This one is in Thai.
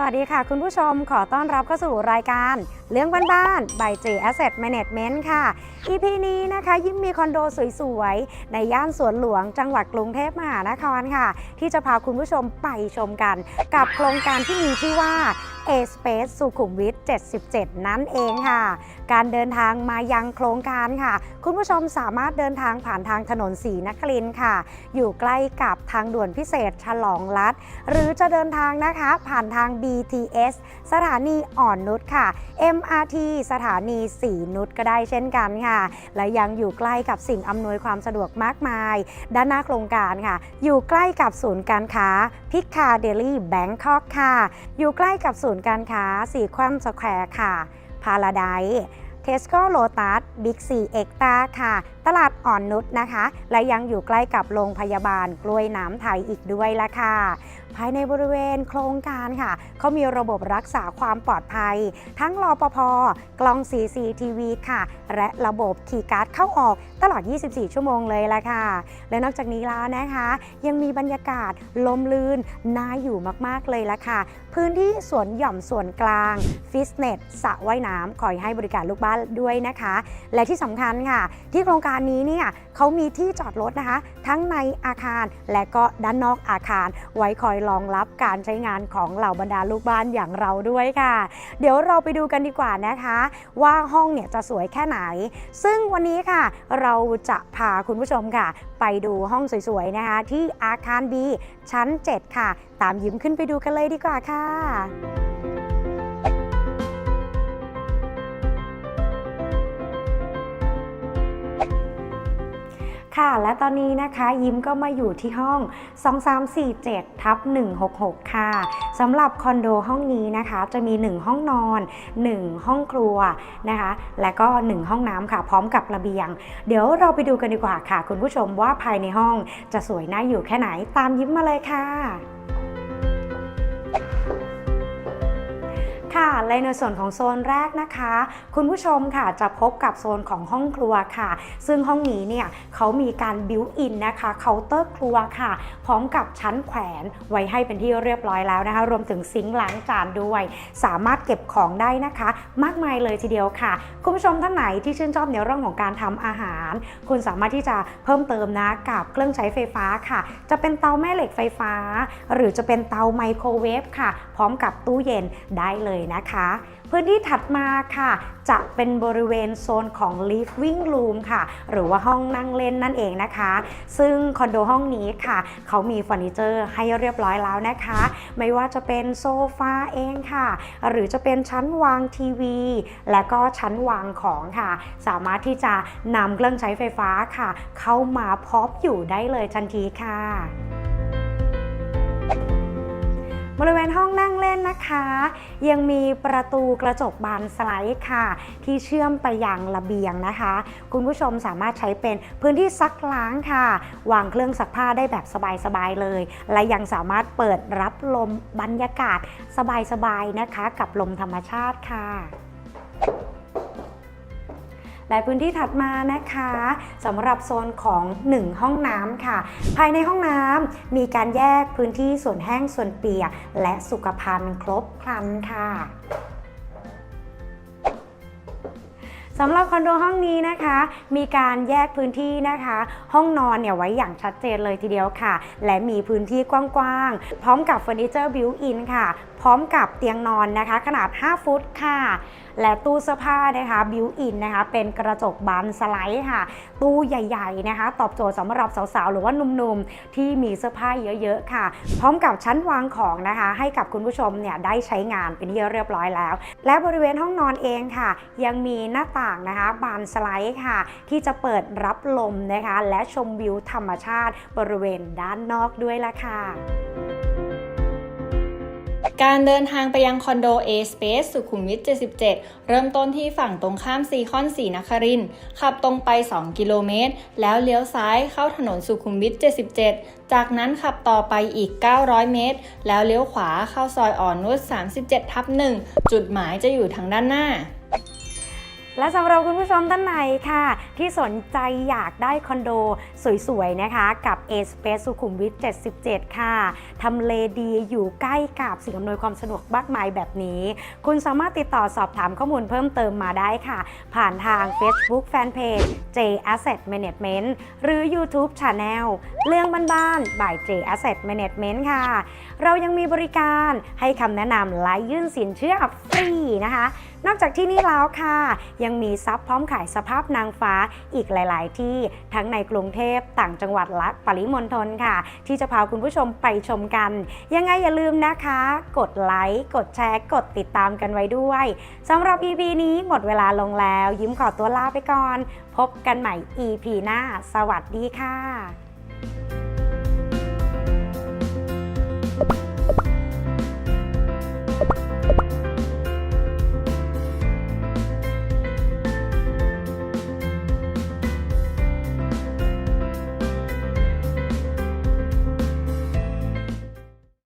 สวัสดีค่ะ คุณผู้ชมขอต้อนรับเข้าสู่รายการเรื่องบ้านๆ by J Asset Management ค่ะ EP นี้นะคะ ยิ้มมีคอนโดสวยๆ ในย่านสวนหลวงจังหวัดกรุงเทพมหานครค่ะ ที่จะพาคุณผู้ชมไปชมกัน กับโครงการที่มีชื่อว่า A Space สุขุมวิท 77 นั่นเองค่ะ การเดินทางมายังโครงการค่ะ คุณผู้ชมสามารถเดินทางผ่านทางถนนสีนครินค่ะ อยู่ใกล้กับทางด่วนพิเศษฉลองรัฐ หรือจะเดินทางนะคะผ่านทาง BTS สถานีอ่อนนุชค่ะ MRT สถานีสีนุชก็ได้เช่นกันค่ะ และยังอยู่ใกล้กับสิ่งอำนวยความสะดวกมากมาย ด้านหน้าโครงการค่ะ อยู่ใกล้กับศูนย์การค้าพิคาเดลี่แบงคอกค่ะ อยู่ใกล้กับศูนย์การค้าสีควันสแควร์ค่ะพาราไดเทสโก้โลตัสบิ๊กซีเอ็กตาค่ะ ตลาดอ่อนนุชนะคะ และยังอยู่ใกล้กับโรงพยาบาลกล้วยน้ำไทยอีกด้วยละค่ะ ภายในบริเวณโครงการค่ะ เขามีระบบรักษาความปลอดภัย ทั้งรอปภกล้อง CCTV ค่ะ และระบบคีย์การ์ดเข้าออกตลอด 24 ชั่วโมงเลยละค่ะ และนอกจากนี้แล้วนะคะ ยังมีบรรยากาศลมลื่นน่าอยู่มากๆเลยละค่ะ พื้นที่สวนหย่อมส่วนกลางฟิตเนสสระว่ายน้ำคอยให้บริการลูกบ้านด้วยนะคะ และที่สำคัญค่ะ ที่โครงการนี้เนี่ยเขามีที่จอดรถนะคะ ทั้งในอาคารและก็ด้านนอกอาคาร ไว้คอยรองรับการใช้งานของเหล่าบรรดาลูกบ้านอย่างเราด้วยค่ะ เดี๋ยวเราไปดูกันดีกว่านะคะ ว่าห้องเนี่ยจะสวยแค่ไหน ซึ่งวันนี้ค่ะ เราจะพาคุณผู้ชมค่ะ ไปดูห้องสวยๆนะคะ ที่อาคาร B ชั้น 7 ค่ะ ตามยิ้มขึ้นไปดูกันเลยดีกว่าค่ะ ค่ะ และตอนนี้นะคะยิ้มก็มาอยู่ที่ห้อง 2347ทับ166 ค่ะสำหรับคอนโดห้องนี้นะคะ จะมี 1 ห้องนอน 1 ห้องครัวนะคะ และก็ 1 ห้องน้ำค่ะ พร้อมกับระเบียง เดี๋ยวเราไปดูกันดีกว่าค่ะ คุณผู้ชมว่าภายในห้องจะสวยน่าอยู่แค่ไหนตามยิ้มมาเลยค่ะ ค่ะและในส่วนของโซนแรกนะคะ คุณผู้ชมค่ะจะพบกับโซนของห้องครัวค่ะ ซึ่งห้องนี้เนี่ยเขามีการบิวอินนะคะเคาน์เตอร์ครัวค่ะ พร้อมกับชั้นแขวนไว้ให้เป็นที่เรียบร้อยแล้วนะคะ รวมถึงซิงค์ล้างจานด้วย สามารถเก็บของได้นะคะ มากมายเลยทีเดียวค่ะ คุณผู้ชมท่านไหนที่ชื่นชอบในเรื่องของการทำอาหาร คุณสามารถที่จะเพิ่มเติมนะกับเครื่องใช้ไฟฟ้าค่ะ จะเป็นเตาแม่เหล็กไฟฟ้า หรือจะเป็นเตาไมโครเวฟค่ะ พร้อมกับตู้เย็นได้เลยนะคะ พื้นที่ถัดมาค่ะ จะเป็นบริเวณโซนของ living room ค่ะ หรือว่าห้องนั่งเล่นนั่นเองนะคะ ซึ่งคอนโดห้องนี้ค่ะ เขามีเฟอร์นิเจอร์ให้เรียบร้อยแล้วนะคะ ไม่ว่าจะเป็นโซฟาเองค่ะ หรือจะเป็นชั้นวางทีวี และก็ชั้นวางของค่ะ สามารถที่จะนำเครื่องใช้ไฟฟ้าค่ะ เข้ามาพร้อมอยู่ได้เลยทันทีค่ะบริเวณห้องนั่งเล่น นะคะ ยังมีประตูกระจกบานสไลด์ค่ะ ที่เชื่อมไปยังระเบียงนะคะ คุณผู้ชมสามารถใช้เป็นพื้นที่ซักล้างค่ะ วางเครื่องซักผ้าได้แบบสบายๆเลย และยังสามารถเปิดรับลมบรรยากาศสบายๆนะคะ กับลมธรรมชาติค่ะ และพื้นที่ถัดมานะคะสำหรับโซนของ 1 ห้องน้ำค่ะ ภายในห้องน้ำมีการแยกพื้นที่ส่วนแห้งส่วนเปียก และสุขภัณฑ์ครบครันค่ะ สำหรับคอนโดห้องนี้นะคะ มีการแยกพื้นที่นะคะ ห้องนอนเนี่ยไว้อย่างชัดเจนเลยทีเดียวค่ะ และมีพื้นที่กว้างๆ พร้อมกับเฟอร์นิเจอร์บิวอินค่ะ พร้อมกับเตียงนอนนะคะ ขนาด 5 ฟุตค่ะ และตู้เสื้อผ้านะคะบิวอินนะคะ เป็นกระจกบานสไลด์ค่ะ ตู้ใหญ่ ๆนะคะ ตอบโจทย์สำหรับสาวๆ หรือว่าหนุ่มๆ ที่มีเสื้อผ้าเยอะๆค่ะ พร้อมกับชั้นวางของนะคะ ให้กับคุณผู้ชมเนี่ยได้ใช้งานเป็นที่เรียบร้อยแล้ว และบริเวณห้องนอนเองค่ะ ยังมีหน้าต่างนะคะ บานสไลด์ค่ะ ที่จะเปิดรับลมนะคะ และชมวิวธรรมชาติบริเวณด้านนอกด้วยละค่ะการเดินทางไปยังคอนโด A Space สุขุมวิท 77 เริ่มต้นที่ฝั่งตรงข้ามซีคอนสีนคริน ขับตรงไป 2 กิโลเมตร แล้วเลี้ยวซ้ายเข้าถนนสุขุมวิท 77 จากนั้นขับต่อไปอีก 900 เมตร แล้วเลี้ยวขวาเข้าซอยอ่อนนุช37 ทับ1จุดหมายจะอยู่ทางด้านหน้า และสำหรับคุณผู้ชมท่านไหนค่ะ ที่สนใจอยากได้คอนโดสวยๆ นะคะ กับ A Space สุขุมวิท 77 ค่ะ ทำเลดีอยู่ใกล้กับสิ่งอำนวยความสะดวกมากมายแบบนี้ คุณสามารถติดต่อสอบถามข้อมูลเพิ่มเติมมาได้ค่ะ ผ่านทาง Facebook Fanpage J Asset Management หรือ YouTube Channel เรื่องบ้านๆ by J Asset Management ค่ะ เรายังมีบริการให้คำแนะนำและยื่นสินเชื่อฟรีนะคะนอกจากที่นี่แล้วค่ะ ยังมีซับพร้อมขายสภาพนางฟ้าอีกหลาย ๆ ที่ทั้งในกรุงเทพพต่างจังหวัดและปริมณฑลค่ะ ที่จะพาคุณผู้ชมไปชมกัน ยังไงอย่าลืมนะคะ กดไลค์กดแชร์ กดติดตามกันไว้ด้วยสำหรับ EP นี้หมดเวลาลงแล้ว ยิ้มขอตัวลาไปก่อน พบกันใหม่ EP หน้า สวัสดีค่ะ